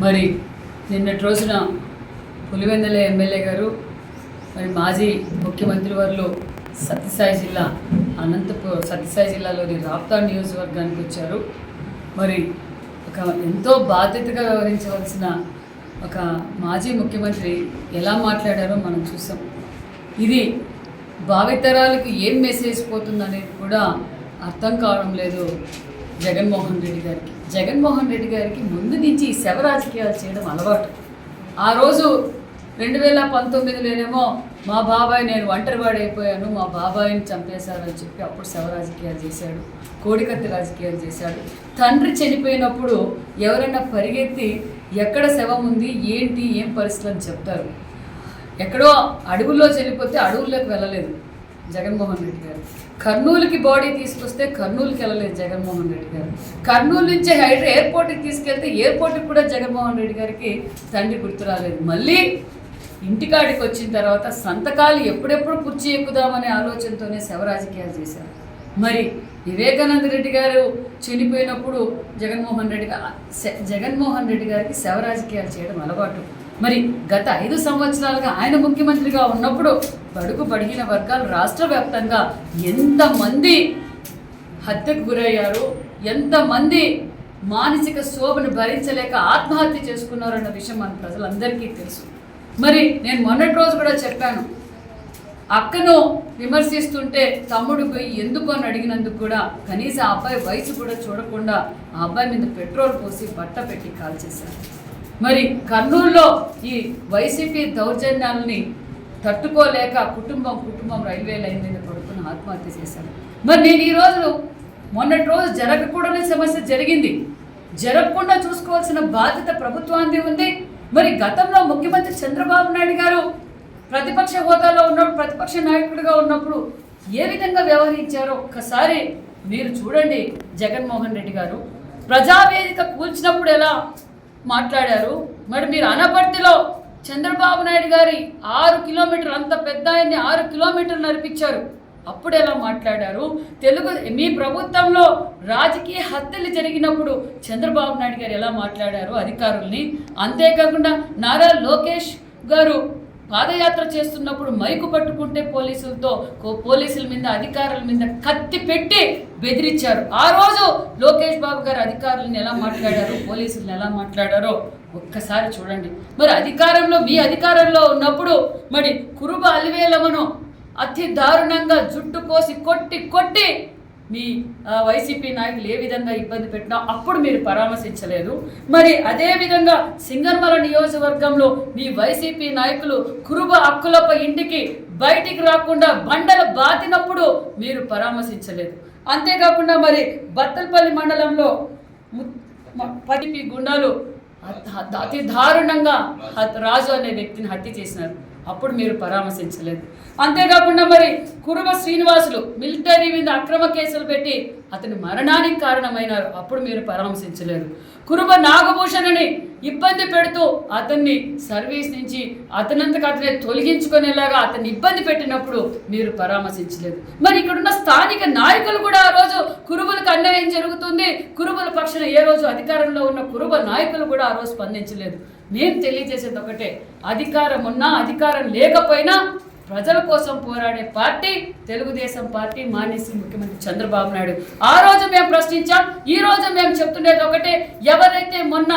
మరి నిన్నటి రోజున పులివెందల ఎమ్మెల్యే గారు మరి మాజీ ముఖ్యమంత్రి వారు సత్యసాయి జిల్లా అనంతపూర్ సత్యసాయి జిల్లాలోని రాప్తా నియోజకవర్గానికి వచ్చారు. మరి ఒక ఎంతో బాధ్యతగా వ్యవహరించవలసిన ఒక మాజీ ముఖ్యమంత్రి ఎలా మాట్లాడారో మనం చూసాం. ఇది భావితరాలకు ఏం మెసేజ్ పోతుందనేది కూడా అర్థం కావడం లేదు. జగన్మోహన్ రెడ్డి గారికి. జగన్మోహన్ రెడ్డి గారికి ముందు నుంచి ఈ శవ రాజకీయాలు చేయడం అలవాటు. ఆ రోజు రెండు వేల పంతొమ్మిదిలోనేమో మా బాబాయ్ నేను ఒంటరివాడైపోయాను మా బాబాయిని చంపేశారని చెప్పి అప్పుడు శవ రాజకీయాలు చేశాడు కోడికత్తి రాజకీయాలు చేశాడు. తండ్రి చనిపోయినప్పుడు ఎవరైనా పరిగెత్తి ఎక్కడ శవం ఉంది ఏంటి ఏం పరిస్థితులు అని చెప్తారు. ఎక్కడో అడవుల్లో చనిపోతే అడవుల్లోకి వెళ్ళలేదు. జగన్మోహన్ రెడ్డి గారు. కర్నూలుకి బాడీ తీసుకొస్తే కర్నూలుకి వెళ్ళలేదు జగన్మోహన్ రెడ్డి గారు. కర్నూలు నుంచి హైడ్రా ఎయిర్పోర్ట్కి తీసుకెళ్తే ఎయిర్పోర్ట్కి కూడా జగన్మోహన్ రెడ్డి గారికి తండ్రి గుర్తు రాలేదు. మళ్ళీ ఇంటికాడికి వచ్చిన తర్వాత సంతకాలు ఎప్పుడెప్పుడు కుర్చీ ఎక్కుదామనే ఆలోచనతోనే శవ రాజకీయాలు చేశారు. మరి వివేకానంద రెడ్డి గారు చనిపోయినప్పుడు జగన్మోహన్ రెడ్డి గారు శ- జగన్మోహన్ రెడ్డి గారికి శవ రాజకీయాలు చేయడం అలవాటు. మరి గత ఐదు సంవత్సరాలుగా ఆయన ముఖ్యమంత్రిగా ఉన్నప్పుడు బడుగు బడిగిన వర్గాలు రాష్ట్ర వ్యాప్తంగా ఎంతమంది హత్యకు గురయ్యారు ఎంతమంది మానసిక శోభను భరించలేక ఆత్మహత్య చేసుకున్నారన్న విషయం మన ప్రజలందరికీ తెలుసు. మరి నేను మొన్నటి రోజు కూడా చెప్పాను అక్కను విమర్శిస్తుంటే తమ్ముడు పోయి ఎందుకు అని అడిగినందుకు కూడా కనీసం ఆ అబ్బాయి వయసు కూడా చూడకుండా ఆ అబ్బాయి మీద పెట్రోల్ పోసి బట్ట పెట్టి కాల్చేశారు మరి కర్నూలులో ఈ వైసీపీ దౌర్జన్యాలని తట్టుకోలేక కుటుంబం కుటుంబం రైల్వే లైన్ మీద పడుకుని ఆత్మహత్య చేశారు. మరి నేను ఈరోజు మొన్నటి రోజు జరగకూడని సమస్య జరిగింది. జరగకుండా చూసుకోవాల్సిన బాధ్యత ప్రభుత్వానికి ఉంది. మరి గతంలో ముఖ్యమంత్రి చంద్రబాబు నాయుడు గారు ప్రతిపక్ష హోదాలో ఉన్నప్పుడు ప్రతిపక్ష నాయకుడిగా ఉన్నప్పుడు ఏ విధంగా వ్యవహరించారో ఒక్కసారి మీరు చూడండి జగన్మోహన్ రెడ్డి గారు. ప్రజావేదిక కూల్చినప్పుడు ఎలా మాట్లాడారు. మరి మీరు అనపర్తిలో చంద్రబాబు నాయుడు గారి ఆరు కిలోమీటర్లు అంత పెద్ద ఆయన్ని ఆరు కిలోమీటర్లు నడిపించారు. అప్పుడు ఎలా మాట్లాడారు? తెలుగు మీ ప్రభుత్వంలో రాజకీయ హత్యలు జరిగినప్పుడు చంద్రబాబు నాయుడు గారు ఎలా మాట్లాడారు అధికారుల్ని? అంతేకాకుండా నారా లోకేష్ గారు పాదయాత్ర చేస్తున్నప్పుడు మైకు పట్టుకుంటే పోలీసులతో కో- పోలీసుల మీద అధికారుల మీద కత్తి పెట్టి బెదిరించారు. ఆ రోజు లోకేష్ బాబు గారు అధికారులను ఎలా మాట్లాడారు పోలీసులను ఎలా మాట్లాడారో ఒక్కసారి చూడండి. మరి అధికారంలో మీ అధికారంలో ఉన్నప్పుడు మరి కురుబ అలివేలమను అతి దారుణంగా జుట్టు కోసి కొట్టి కొట్టి మీ వైసీపీ నాయకులు ఏ విధంగా ఇబ్బంది పెట్టినా అప్పుడు మీరు పరామర్శించలేదు. మరి అదే విధంగా సింగర్మల నియోజకవర్గంలో మీ వైసీపీ నాయకులు కురుబ హక్కులపై ఇంటికి బయటికి రాకుండా బండలు బాతినప్పుడు మీరు పరామర్శించలేదు. అంతేకాకుండా మరి బత్తలపల్లి మండలంలో ము- పదిపి గుండాలు అతి దారుణంగా హత్- రాజు అనే వ్యక్తిని హత్య చేసినారు. అప్పుడు మీరు పరామర్శించలేదు. అంతేకాకుండా మరి కురుబ శ్రీనివాసులు మిలిటరీ మీద అక్రమ కేసులు పెట్టి అతని మరణానికి కారణమైనారు. అప్పుడు మీరు పరామర్శించలేదు. కురుబ నాగభూషణని ఇబ్బంది పెడుతూ అతన్ని సర్వీస్ నుంచి అతనంతకు అతనే తొలగించుకునేలాగా అతన్ని ఇబ్బంది పెట్టినప్పుడు మీరు పరామర్శించలేదు. మరి ఇక్కడున్న స్థానిక నాయకులు కూడా ఆ రోజు కురుబులకు అన్యాయం జరుగుతుంది. కురుబుల పక్షాన ఏ రోజు అధికారంలో ఉన్న కురుబ నాయకులు కూడా ఆ రోజు స్పందించలేదు. నేను తెలియజేసేది ఒకటే. అధికారం ఉన్నా అధికారం లేకపోయినా ప్రజల కోసం పోరాడే పార్టీ తెలుగుదేశం పార్టీ మానేసి ముఖ్యమంత్రి చంద్రబాబు నాయుడు. ఆ రోజు మేము ప్రశ్నించాం ఈ రోజు మేము చెప్తుండేది ఒకటే ఎవరైతే మొన్న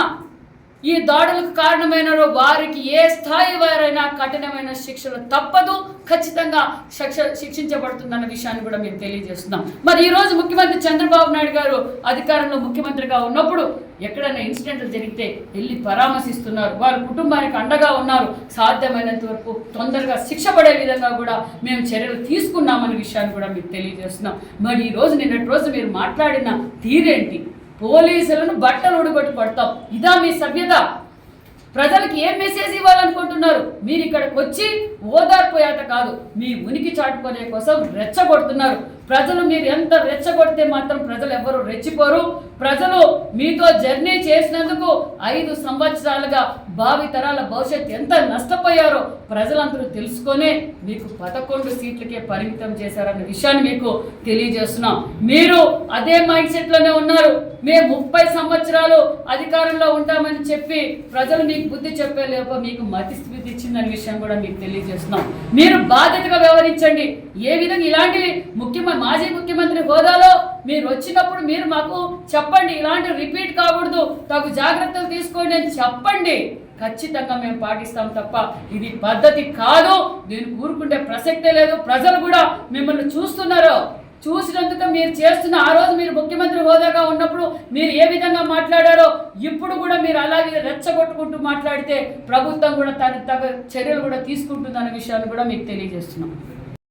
ఈ దాడులకు కారణమైనారో వారికి ఏ స్థాయి వారైనా కఠినమైన శిక్షలు తప్పదు. ఖచ్చితంగా శిక్ష శిక్షించబడుతుందన్న విషయాన్ని కూడా మేము తెలియజేస్తున్నాం. మరి ఈ రోజు ముఖ్యమంత్రి చంద్రబాబు నాయుడు గారు అధికారంలో ముఖ్యమంత్రిగా ఉన్నప్పుడు ఎక్కడైనా ఇన్సిడెంట్లు జరిగితే వెళ్ళి పరామర్శిస్తున్నారు. వారి కుటుంబానికి అండగా ఉన్నారు. సాధ్యమైనంత వరకు తొందరగా శిక్ష పడే విధంగా కూడా మేము చర్యలు తీసుకున్నామనే విషయాన్ని కూడా మీకు తెలియజేస్తున్నాం. మరి ఈ రోజు నిన్నటి రోజు మీరు మాట్లాడిన తీరేంటి? పోలీసులను బట్టలు ఉడగొట్టి పడతాం. ఇదా మీ సభ్యత. ప్రజలకు ఏం మెసేజ్ ఇవ్వాలనుకుంటున్నారు? మీరు ఇక్కడ వచ్చి ఓదార్పు యాట కాదు. మీ ఉనికి చాటుకునే కోసం రెచ్చగొడుతున్నారు. ప్రజలు మీరు ఎంత రెచ్చగొడితే మాత్రం ప్రజలు ఎవరు రెచ్చిపోరు. ప్రజలు మీతో జర్నీ చేసినందుకు ఐదు సంవత్సరాలుగా భావి తరాల భవిష్యత్ ఎంత నష్టపోయారో ప్రజలందరూ తెలుసుకొనే మీకు పదకొండు సీట్లకే పరిమితం చేశారన్న విషయాన్ని మీకు తెలియజేస్తున్నాం. మీరు అదే మైండ్ సెట్లోనే ఉన్నారు. మేము ముప్పై సంవత్సరాలు అధికారంలో ఉంటామని చెప్పి ప్రజలు మీకు బుద్ధి చెప్పే లేక మీకు మతి స్థితి ఇచ్చిందనే విషయం కూడా మీకు తెలియజేస్తున్నాం. మీరు బాధ్యతగా వ్యవహరించండి. ఏ విధంగా ఇలాంటి ముఖ్యమంత్రి మాజీ ముఖ్యమంత్రి హోదాలో మీరు వచ్చినప్పుడు మీరు మాకు చెప్పండి. ఇలాంటి రిపీట్ కాకూడదు. తగు జాగ్రత్తలు తీసుకోండి అని చెప్పండి. ఖచ్చితంగా మేము పాటిస్తాం తప్ప ఇది పద్ధతి కాదు. నేను కూరుకుంటే ప్రసక్తే లేదు. ప్రజలు కూడా మిమ్మల్ని చూస్తున్నారు. చూసినందుకు మీరు చేస్తున్న ఆ రోజు మీరు ముఖ్యమంత్రి హోదాగా ఉన్నప్పుడు మీరు ఏ విధంగా మాట్లాడారో ఇప్పుడు కూడా మీరు అలాగే రెచ్చగొట్టుకుంటూ మాట్లాడితే ప్రభుత్వం కూడా తన తగ చర్యలు కూడా తీసుకుంటుందన్న విషయాన్ని కూడా మీకు తెలియజేస్తున్నాం.